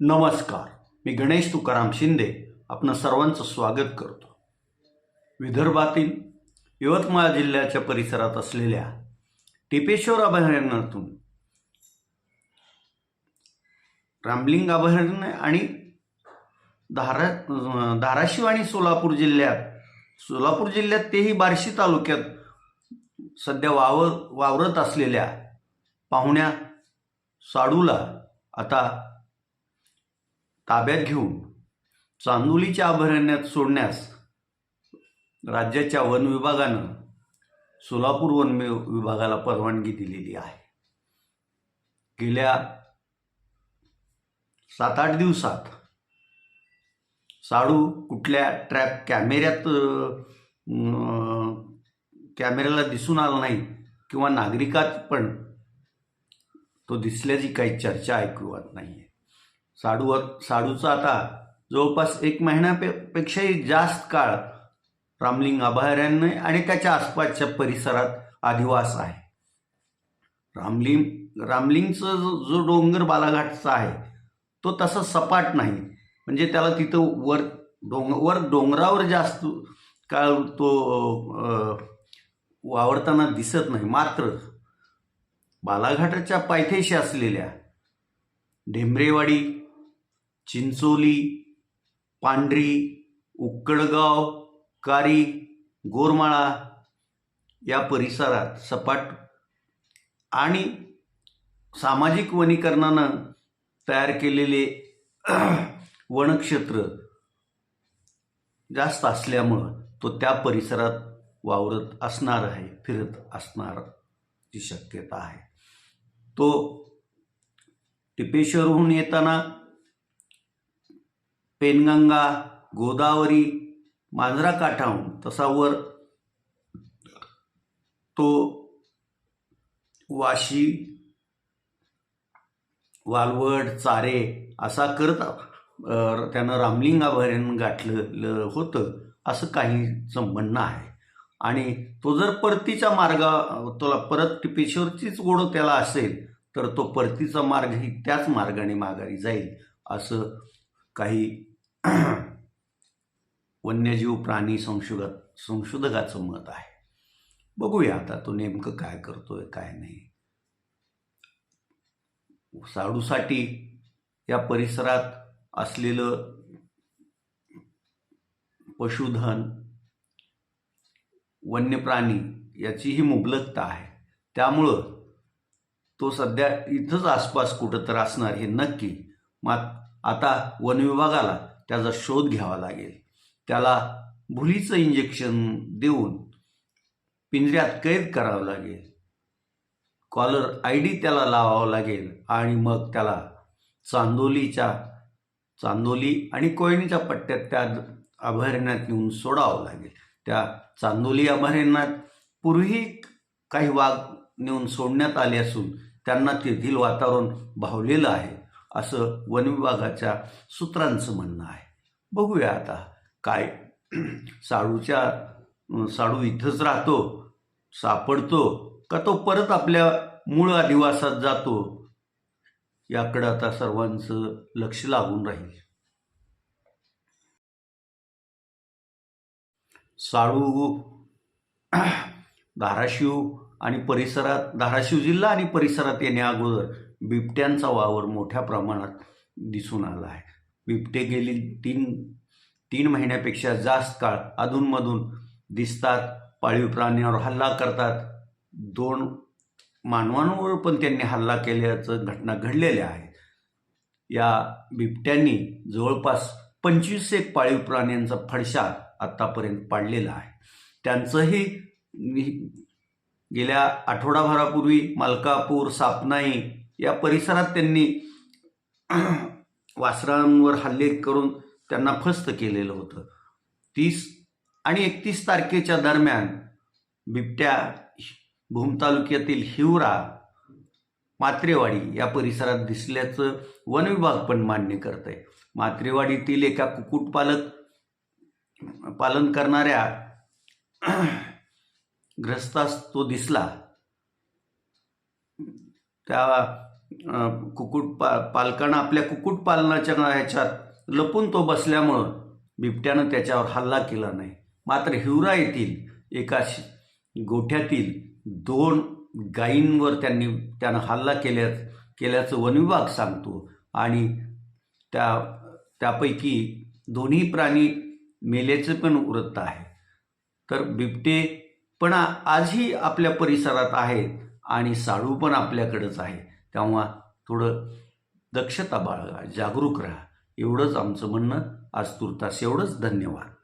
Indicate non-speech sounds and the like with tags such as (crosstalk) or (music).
नमस्कार. मी गणेश तुकाराम शिंदे आपण सर्वांचं स्वागत करतो. विदर्भातील यवतमाळ जिल्ह्याच्या परिसरात असलेल्या टिपेश्वर अभयारण्यातून रामलिंग अभयारण्य आणि धारा धाराशिव आणि सोलापूर जिल्ह्यात सोलापूर जिल्ह्यात तेही बार्शी तालुक्यात सध्या वावर वावरत असलेल्या पाहुण्या साडूला आता ताब्यात घेऊन चांदोलीच्या अभयारण्यात सोडण्यास राज्याच्या वन विभागानं सोलापूर वन विभागाला परवानगी दिलेली आहे. गेल्या सात आठ दिवसात साडू कुठल्या ट्रॅप कॅमेऱ्यात कॅमेऱ्याला दिसून आला नाही किंवा नागरिकात पण तो दिसल्याची काही चर्चा ऐकू येत नाही आहे साडूवर साडूचा आता जवळपास एक महिन्यापेक्षाही जास्त काळ रामलिंग अभयारण्य आणि त्याच्या आसपासच्या परिसरात आदिवास आहे. रामलिंग रामलिंगचं जो जो डोंगर बालाघाटचा आहे तो तसा सपाट नाही. म्हणजे त्याला तिथं वर डोंग वर डोंगरावर जास्त काळ तो वावरताना दिसत नाही. मात्र बालाघाटाच्या पायथ्याशी असलेल्या ढेंबरेवाडी चिंचोली पांढरी उक्कडगाव कारी गोरमाळा या परिसरात सपाट आणि सामाजिक वनीकरणानं तयार केलेले (clears throat) वनक्षेत्र जास्त असल्यामुळं तो त्या परिसरात वावरत असणार आहे फिरत असणार ची शक्यता आहे. तो टिपेश्वरहून येताना पेनगंगा गोदावरी मांजरा काठाहून तसा वर तो वाशी वालवड चारे असा करत त्यानं रामलिंग अभयारण्य गाठलं होतं असं काहीचं म्हणणं आहे. आणि तो जर परतीचा मार्ग तुला परत टिपेश्वरचीच गोड त्याला असेल तर तो परतीचा मार्गही त्याच मार्गाने माघारी जाईल असं काही वन्यजीव प्राणी संशोधक संशोधकाचं मत आहे. बघूया आता तो नेमकं काय करतोय काय नाही. साडूसाठी या परिसरात असलेलं पशुधन वन्य प्राणी याचीही मुबलकता आहे. त्यामुळं तो सध्या इथंच आसपास कुठं तर असणार हे नक्की मात आता वनविभागाला त्याचा शोध घ्यावा लागेल. त्याला भुलीचं इंजेक्शन देऊन पिंजऱ्यात कैद करावं लागेल. कॉलर आय डी त्याला लावावं लागेल आणि मग त्याला चांदोलीच्या चांदोली आणि कोयनीच्या पट्ट्यात त्या अभयारण्यात नेऊन सोडावं लागेल. त्या चांदोली अभयारण्यात पूर्वी काही वाघ नेऊन सोडण्यात आले असून त्यांना तेथील वातावरण भावलेलं आहे. असं वन विभागाच्या सूत्रांचं म्हणणं आहे. बघूया आता काय (clears throat) साडूच्या साडू इथंच राहतो सापडतो का तो परत आपल्या मूळ अधिवासात जातो? याकडं आता सर्वांचं लक्ष लागून राहील. साळू (clears throat) धाराशिव आणि परिसरात धाराशिव जिल्हा आणि परिसरात येण्या अगोदर बिबट्यांचा वावर मोठ्या प्रमाणात दिसून आला आहे. बिबटे गेली तीन तीन महिन्यापेक्षा जास्त काळ अधूनमधून दिसतात पाळीव प्राण्यांवर हल्ला करतात. दोन मानवांवर पण त्यांनी हल्ला केल्याचं घटना घडलेल्या आहेत. या बिबट्यांनी जवळपास पंचवीस एक पाळीव प्राण्यांचा फडशा आत्तापर्यंत पाडलेला आहे. त्यांचंही गेल्या आठवडाभरापूर्वी मलकापूर सापनाई या परिसरात त्यांनी वासरांवर हल्ले करून त्यांना फस्त केलेलं होतं. तीस आणि एकतीस तारखेच्या दरम्यान बिबट्या भूम तालुक्यातील हिवरा मात्रेवाडी या परिसरात दिसल्याचं वन विभाग पण मान्य करत आहे मात्रेवाडीतील एका कुक्कुटपालक पालन करणाऱ्या (clears throat) ग्रस्तास तो दिसला. त्या कुक्कुट पा पालकांना आपल्या कुक्कुटपालनाच्या ह्याच्यात लपून तो बसल्यामुळं बिबट्यानं त्याच्यावर हल्ला केला नाही. मात्र हिवरा येथील एका गोठ्यातील दोन गायींवर त्यांनी त्यानं हल्ला केल्या केल्याचं वनविभाग सांगतो. आणि त्या त्यापैकी दोन्ही प्राणी मेल्याचं पण वृत्त आहे. तर बिबटे पण आजही आपल्या परिसरात आहेत. आणि साळू पण आपल्याकडंच आहे. तेव्हा थोडं दक्षता बाळगा जागरूक राहा. एवढंच आमचं म्हणणं. आज तुर्तास एवढंच. धन्यवाद.